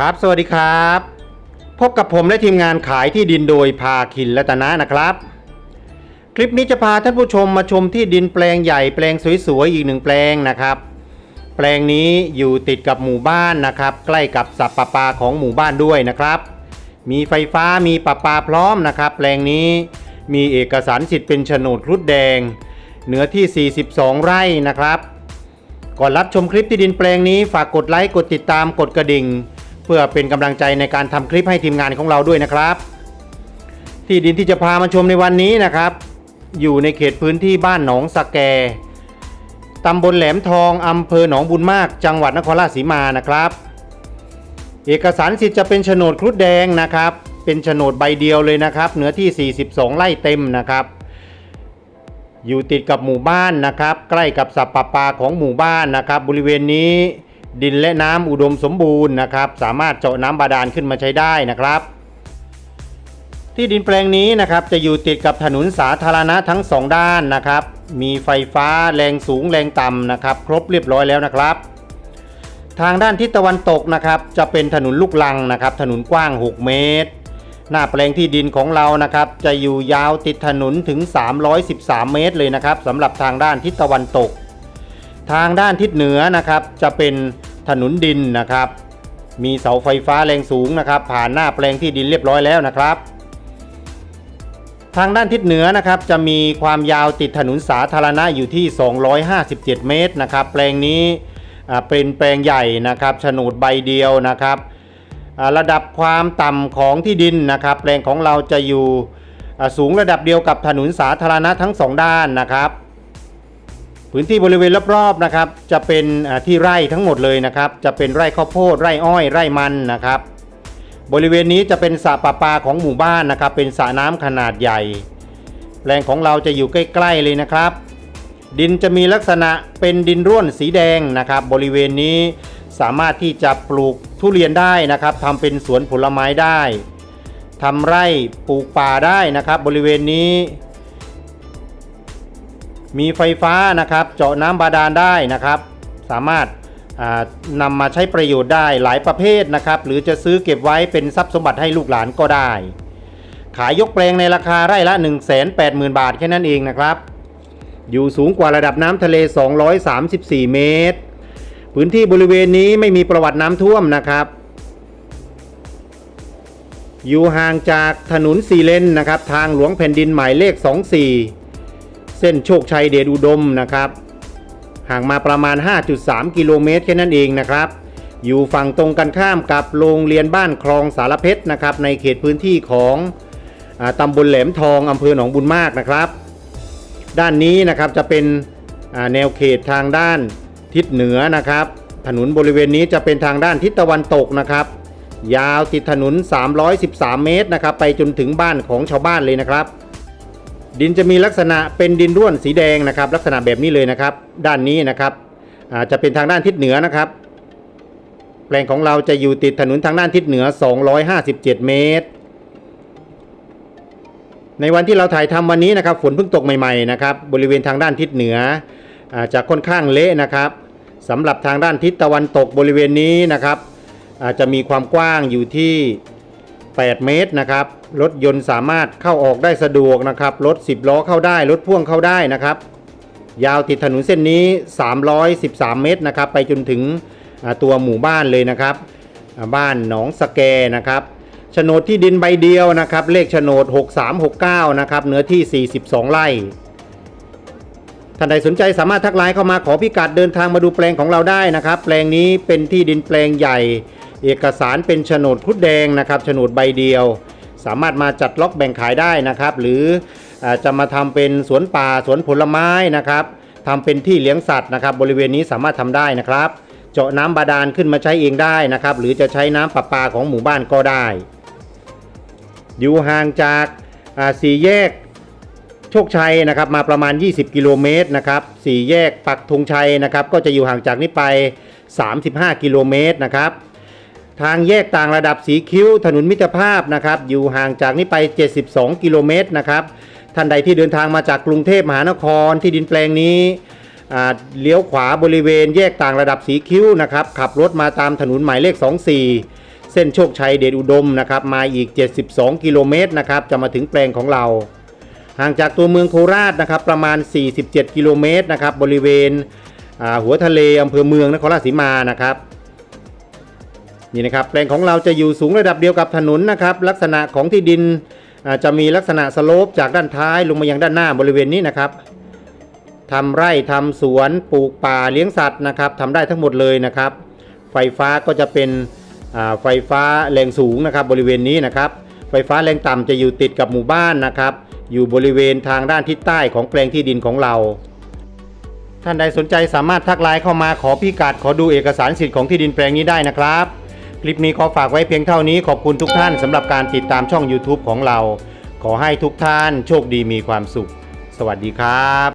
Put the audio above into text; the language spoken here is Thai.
ครับ สวัสดีครับ พบกับผมและทีมงานขายที่ดินโดยพาคินและตนะนะครับ คลิปนี้จะพาท่านผู้ชมมาชมที่ดินแปลงใหญ่แปลงสวยๆอีกหนึ่งแปลงนะครับ แปลงนี้อยู่ติดกับหมู่บ้านนะครับ ใกล้กับสับปะปาของหมู่บ้านด้วยนะครับ มีไฟฟ้ามีปะปาพร้อมนะครับ แปลงนี้มีเอกสารสิทธิ์เป็นโฉนดครุฑแดงเนื้อที่ 42 ไร่นะครับ ก่อนรับชมคลิปที่ดินแปลงนี้ฝากกดไลค์กดติดตามกดกระดิ่ง เพื่อเป็นกำลังใจในการทำคลิปให้ทีมงานของเราด้วยนะครับ ที่ดินที่จะพามาชมในวันนี้นะครับ อยู่ในเขตพื้นที่บ้านหนองสะแกตำบลแหลมทองอำเภอหนองบุญมาก จังหวัดนครราชสีมานะครับ เอกสารสิทธิ์จะเป็นโฉนดครุฑแดงนะครับ เป็นโฉนดใบเดียวเลยนะครับเนื้อที่ 42 ไร่เต็มนะครับ อยู่ติดกับหมู่บ้านนะครับ ใกล้กับสับปะปาของหมู่บ้านนะครับ บริเวณนี้ ดินและน้ำอุดมสมบูรณ์นะครับ สามารถเจาะน้ำบาดาลขึ้นมาใช้ได้นะครับ ที่ดินแปลงนี้นะครับจะอยู่ติดกับถนนสาธารณะทั้งสองด้านนะครับ มีไฟฟ้าแรงสูงแรงต่ำนะครับ ครบเรียบร้อยแล้วนะครับ ทางด้านทิศตะวันตกนะครับ จะเป็นถนนลูกลังนะครับ ถนนกว้าง 6 เมตร หน้าแปลงที่ดินของเรานะครับ จะอยู่ยาวติดถนนถึง 313 เมตรเลยนะครับสำหรับทางด้านทิศตะวันตก ทางด้านทิศเหนือนะครับจะเป็นถนนดินนะครับ มีเสาไฟฟ้าแรงสูงนะครับ ผ่านหน้าแปลงที่ดินเรียบร้อยแล้วนะครับ ทางด้านทิศเหนือนะครับจะมีความยาวติดถนนสาธารณะอยู่ที่ 257 เมตรนะครับ แปลงนี้เป็นแปลงใหญ่นะครับโฉนดใบเดียวนะครับ ระดับความต่ำของที่ดินนะครับ แปลงของเราจะอยู่สูงระดับเดียวกับถนนสาธารณะทั้งสองด้านนะครับ พื้นที่บริเวณรอบๆนะครับ จะเป็นที่ไร่ทั้งหมดเลยนะครับ จะเป็นไร่ข้าวโพดไร่อ้อยไร่มันนะครับ บริเวณนี้จะเป็นสระประปาของหมู่บ้านนะครับ เป็นสระน้ำขนาดใหญ่แปลงของเราจะอยู่ใกล้ๆเลยนะครับ ดินจะมีลักษณะเป็นดินร่วนสีแดงนะครับ บริเวณนี้สามารถที่จะปลูกทุเรียนได้นะครับทำเป็นสวนผลไม้ได้ทำไร่ปลูกป่าได้นะครับ บริเวณนี้ มีไฟฟ้านะครับเจาะน้ำบาดาลได้นะครับ สามารถนำมาใช้ประโยชน์ได้หลายประเภทนะครับ หรือจะซื้อเก็บไว้เป็นทรัพย์สมบัติให้ลูกหลานก็ได้ ขายยกแปลงในราคาไร่ละ 1 8 0 0 0 0 บาทแค่นั้นเองนะครับ อยู่สูงกว่าระดับน้ำทะเล 234 เมตร พื้นที่บริเวณนี้ไม่มีประวัติน้ำท่วมนะครับอยู่ห่างจากถนนสีเลนนะครับ ทางหลวงแผ่นดินหมายเลข 24 เส้นโชคชัยเดชอุดมนะครับ ห่างมาประมาณ 5.3 กิโลเมตรแค่นั้นเองนะครับ อยู่ฝั่งตรงกันข้ามกับโรงเรียนบ้านคลองสารเพชรนะครับ ในเขตพื้นที่ของอตำบลแหลมทองอำเภอหนองบุญมากนะครับ ด้านนี้นะครับจะเป็นแนวเขตทางด้านทิศเหนือนะครับ ถนนบริเวณนี้จะเป็นทางด้านทิศตะวันตกนะครับ ยาวติดถนน 313 เมตรนะครับ ไปจนถึงบ้านของชาวบ้านเลยนะครับ ดินจะมีลักษณะเป็นดินร่วนสีแดงนะครับ ลักษณะแบบนี้เลยนะครับ ด้านนี้นะครับจะเป็นทางด้านทิศเหนือนะครับ แปลงของเราจะอยู่ติดถนนทางด้านทิศเหนือ 257 เมตร ในวันที่เราถ่ายทำวันนี้นะครับฝนเพิ่งตกใหม่ๆนะครับบริเวณทางด้านทิศเหนือจะค่อนข้างเละนะครับสำหรับทางด้านทิศตะวันตกบริเวณนี้นะครับอาจจะมีความกว้างอยู่ที่ 8 เมตรนะครับรถยนต์สามารถเข้าออกได้สะดวกนะครับรถ 10 ล้อเข้าได้รถพ่วงเข้าได้นะครับยาวติดถนนเส้นนี้ 313 เมตรนะครับไปจนถึงตัวหมู่บ้านเลยนะครับบ้านหนองสะแกนะครับโฉนดที่ดินใบเดียวนะครับเลขโฉนด 6369 นะครับเนื้อที่ 42 ไร่ท่านใดสนใจสามารถทักไลน์เข้ามาขอพิกัดเดินทางมาดูแปลงของเราได้นะครับ แปลงนี้เป็นที่ดินแปลงใหญ่ เอกสารเป็นโฉนดครุฑแดงนะครับโฉนดใบเดียว สามารถมาจัดล็อกแบ่งขายได้นะครับ หรือจะมาทำเป็นสวนป่าสวนผลไม้นะครับทำเป็นที่เลี้ยงสัตว์นะครับ บริเวณนี้สามารถทำได้นะครับ เจาะน้ำบาดาลขึ้นมาใช้เองได้นะครับ หรือจะใช้น้ำประปาของหมู่บ้านก็ได้ อยู่ห่างจากสี่แยกโชคชัยนะครับมาประมาณ 20 กิโลเมตรนะครับสี่แยกปักธงชัยนะครับก็จะอยู่ห่างจากนี้ไป 35 กิโลเมตรนะครับ ทางแยกต่างระดับสีคิ้ว ถนนมิตรภาพนะครับ อยู่ห่างจากนี้ไป 72 กิโลเมตรนะครับ ท่านใดที่เดินทางมาจากกรุงเทพมหานครที่ดินแปลงนี้เลี้ยวขวาบริเวณแยกต่างระดับสีคิ้วนะครับ ขับรถมาตามถนนหมายเลข 24 เส้นโชคชัยเดชอุดมนะครับ มาอีก 72 กิโลเมตรนะครับ จะมาถึงแปลงของเรา ห่างจากตัวเมืองโคราชนะครับ ประมาณ 47 กิโลเมตรนะครับ บริเวณหัวทะเลอำเภอเมืองนครราชสีมานะครับ นี่นะครับแปลงของเราจะอยู่สูงระดับเดียวกับถนนนะครับลักษณะของที่ดินจะมีลักษณะสโลปจากด้านท้ายลงมายังด้านหน้าบริเวณนี้นะครับทำไร่ทำสวนปลูกป่าเลี้ยงสัตว์นะครับทำได้ทั้งหมดเลยนะครับ ไฟฟ้าก็จะเป็นไฟฟ้าแรงสูงนะครับบริเวณนี้นะครับ ไฟฟ้าแรงต่ำจะอยู่ติดกับหมู่บ้านนะครับ อยู่บริเวณทางด้านทิศใต้ของแปลงที่ดินของเรา ท่านใดสนใจสามารถทักไลน์เข้ามาขอพิกัดขอดูเอกสารสิทธิ์ของที่ดินแปลงนี้ได้นะครับ ลิปนี้ขอฝากไว้เพียงเท่านี้ขอบคุณทุกท่านสำหรับการติดตามช่อง YouTube ของเรา ขอให้ทุกท่านโชคดีมีความสุข สวัสดีครับ